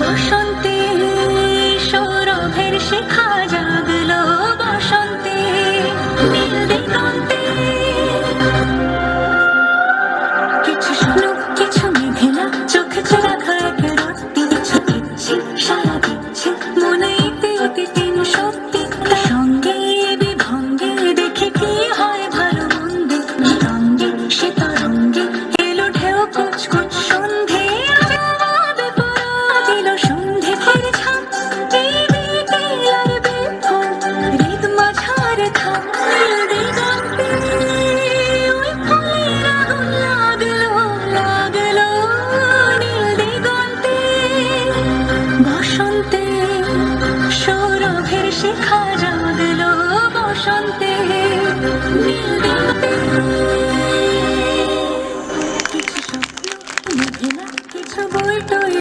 বসন্তে সৌরভের শিখা বসন্তে সৌরভের শিখা জাগল বসন্তে কিছু বই